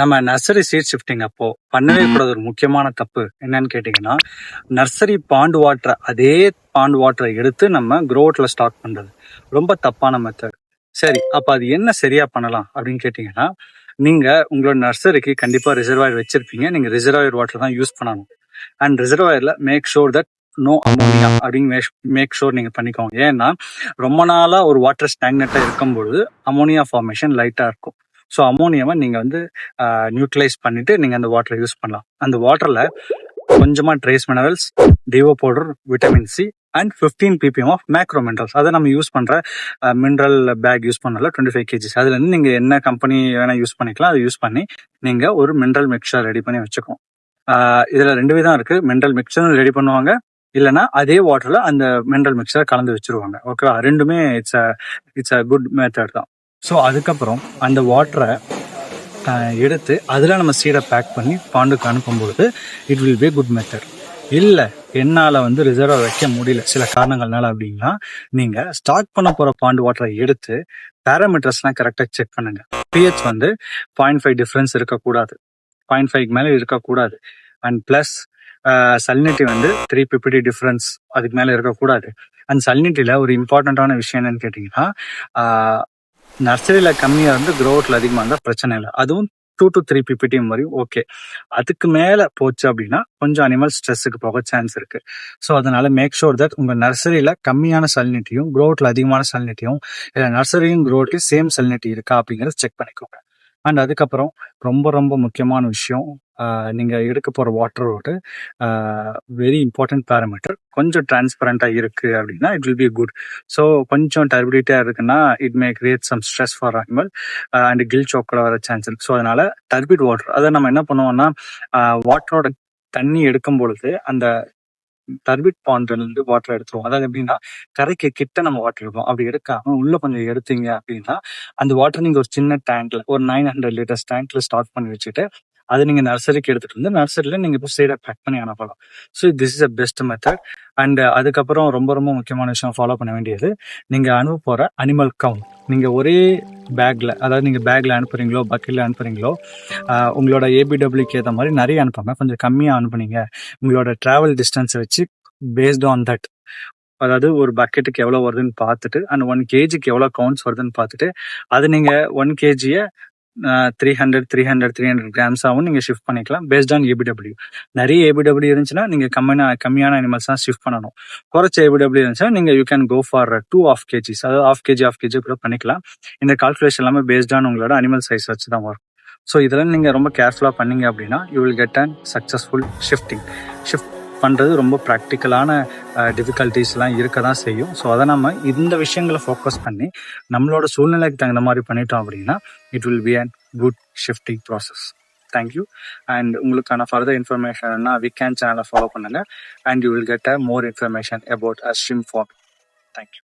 நம்ம nursery seat shifting அப்போ பண்ணவே கூடாத. ஒரு முக்கியமான தப்பு என்னன்னு கேட்டிங்கன்னா நர்சரி பாண்ட் வாட்டரை அதே பாண்ட் வாட்டரை எடுத்து நம்ம க்ரோட்டில் ஸ்டாக் பண்ணுறது ரொம்ப தப்பான மெத்தட் சரி அப்போ அது என்ன சரியா பண்ணலாம் அப்படின்னு கேட்டிங்கன்னா நீங்கள் உங்களோட நர்சரிக்கு கண்டிப்பாக ரிசர்வாயர் வச்சிருப்பீங்க. நீங்கள் ரிசர்வாயர் வாட்டர் தான் யூஸ் பண்ணணும். And ரிசர்வாயரில் make sure that no ammonia அப்படின்னு மேக் ஷோர் நீங்கள் பண்ணிக்கோங்க. ஏன்னா ரொம்ப நாளாக ஒரு வாட்டர் ஸ்டாக்னெட்டாக இருக்கும்பொழுது அமோனியா ஃபார்மேஷன் லைட்டாக இருக்கும். ஸோ அமோனியாவை நீங்கள் வந்து நியூட்ரலைஸ் பண்ணிவிட்டு நீங்கள் அந்த வாட்டரை யூஸ் பண்ணலாம். அந்த வாட்டரில் கொஞ்சமாக trace minerals Divo powder vitamin C and fifteen PPM of macro minerals அதை நம்ம யூஸ் பண்ணுற மினரல் பேக் யூஸ் பண்ணல டுவெண்ட்டி ஃபைவ் கேஜிஸ் அதுலேருந்து நீங்கள் என்ன கம்பெனி வேணால் யூஸ் பண்ணிக்கலாம். அதை யூஸ் பண்ணி நீங்கள் ஒரு மினரல் மிக்சர் ரெடி பண்ணி வச்சுக்கோம் இதில் ரெண்டு விதம் இருக்குது மினரல் மிக்சரும் ரெடி பண்ணுவாங்க. இல்லைனா அதே வாட்டரில் அந்த மினரல் மிக்சரை கலந்து வச்சுருவாங்க. ஓகேவா ரெண்டுமே it's a it's a good method தான். ஸோ அதுக்கப்புறம் அந்த வாட்டரை எடுத்து அதில் நம்ம சீடை பேக் பண்ணி பாண்டுக்கு அனுப்பும்பொழுது it will be good method இல்லை என்னால் வந்து ரிசர்வாக வைக்க முடியல. சில காரணங்கள்னால அப்படின்னா நீங்கள் ஸ்டார்ட் பண்ண போகிற பாண்டு வாட்டரை எடுத்து பேராமீட்டர்ஸ்லாம் கரெக்டாக செக் பண்ணுங்க. பிஹெச் வந்து பாயிண்ட் ஃபைவ் டிஃப்ரென்ஸ் இருக்கக்கூடாது. பாயிண்ட் ஃபைவ் மேலே இருக்கக்கூடாது. அண்ட் ப்ளஸ் சல்னிட்டி வந்து த்ரீ பிபிடி டிஃப்ரென்ஸ் அதுக்கு மேலே இருக்கக்கூடாது. அண்ட் சல்னிட்டியில் ஒரு இம்பார்ட்டண்ட்டான விஷயம் என்னன்னு கேட்டிங்கன்னா நர்சரியில் கம்மியாக இருந்து க்ரோத்தில் அதிகமாக இருந்தால் பிரச்சனை இல்லை. அதுவும் டூ டு த்ரீ பிபிடி வரையும் ஓகே அதுக்கு மேலே போச்சு அப்படின்னா கொஞ்சம் அனிமல் ஸ்ட்ரெஸ்ஸுக்கு போக சான்ஸ் இருக்கு. ஸோ அதனால மேக் ஷோர் தட் உங்கள் நர்சரியில் கம்மியான சல்னிட்டியும் க்ரோட்டில் அதிகமான சல்னிட்டியும் இல்லை நர்சரியும் க்ரோட்லையும் சேம் சல்னிட்டி இருக்கா அப்படிங்கிறத செக் பண்ணிக்கோங்க. அண்ட் அதுக்கப்புறம் ரொம்ப ரொம்ப முக்கியமான விஷயம் நீங்கள் எடுக்க போகிற வாட்டரோட வெரி இம்பார்ட்டன்ட் பேராமீட்டர் கொஞ்சம் டிரான்ஸ்பரண்ட்டாக இருக்குது அப்படின்னா it will be good so கொஞ்சம் டர்பிடிட்டாக இருக்குன்னா it may create some stress for animal and gill சோக்கில் வர சான்ஸ் இருக்கு. ஸோ அதனால டர்பிட் வாட்டர் அதை நம்ம என்ன பண்ணுவோம்னா வாட்டரோட தண்ணி எடுக்கும் பொழுது அந்த டர்பிட் பாண்ட்லேருந்து வாட்டர் எடுத்துருவோம். அதாவது எப்படின்னா கரைக்கு கிட்ட நம்ம வாட்டர் எடுப்போம். அப்படி எடுக்காம உள்ள கொஞ்சம் எடுத்தீங்க அப்படின்னா அந்த வாட்டர் நீங்கள் ஒரு சின்ன டேங்க்ல ஒரு நைன் ஹண்ட்ரட் லிட்டர்ஸ் டேங்க்ல ஸ்டார்ட் பண்ணி வச்சுட்டு அதை நீங்க நர்சரிக்கு எடுத்துட்டு வந்து நர்சரியில நீங்க இப்போ சைடா பேக் பண்ணி அனுப்பலாம் so this is a best method and அதுக்கப்புறம் ரொம்ப ரொம்ப முக்கியமான விஷயம் ஃபாலோ பண்ண வேண்டியது நீங்க அனுப்ப போற அனிமல் கவுண்ட் நீங்க ஒரே பேக்ல அதாவது நீங்க பேக்ல அனுப்புறீங்களோ பக்கெட்ல அனுப்புறீங்களோ உங்களோட ஏபிடபிள்யூக்கு ஏற்ற மாதிரி நிறைய அனுப்பாம கொஞ்சம் கம்மியா அனுப்புனீங்க. உங்களோட டிராவல் டிஸ்டன்ஸ் வச்சு பேஸ்ட் ஆன் தட் அதாவது ஒரு பக்கெட்டுக்கு எவ்வளோ வருதுன்னு பார்த்துட்டு அண்ட் ஒன் கேஜிக்கு எவ்வளோ கவுண்ட்ஸ் வருதுன்னு பார்த்துட்டு அது நீங்கள் one கேஜியை three hundred three hundred three hundred கிராம்ஸாகவும் நீங்கள் ஷிஃப்ட் பண்ணிக்கலாம். பேஸ்ட் ஆன் ஏபிடபிள்யூ நிறைய ஏபிடபிள்யூ இருந்துச்சுன்னா நீங்கள் கம்மியான கம்மியான அனிமல்ஸ் தான் ஷிஃப்ட் பண்ணணும். குறைச்ச ஏபிடபிள்யூ இருந்துச்சுன்னா நீங்கள் you can go for two half KGs அதாவது ஆஃப் கேஜி ஆஃப் கேஜி கூட பண்ணிக்கலாம். இந்த கால்குலேஷன் எல்லாமே பேஸ்ட் ஆன் உங்களோட அனிமல் சைஸ் வச்சு தான் வரும். ஸோ இதெல்லாம் நீங்கள் ரொம்ப கேர்ஃபுல்லாக பண்ணீங்க அப்படின்னா you will get and successful shifting shift பண்ணுறது ரொம்ப ப்ராக்டிக்கலான டிஃபிகல்ட்டிஸ்லாம் இருக்க தான் செய்யும். ஸோ அதை நம்ம இந்த விஷயங்களை ஃபோக்கஸ் பண்ணி நம்மளோட சூழ்நிலைக்கு தகுந்த மாதிரி பண்ணிட்டோம் அப்படின்னா it will be and good shifting process thank you and உங்களுக்கான ஃபர்தர் இன்ஃபர்மேஷன்னா விகேன் சேனலை ஃபாலோ பண்ணுங்கள் and you will get a more information about a shrimp farm thank you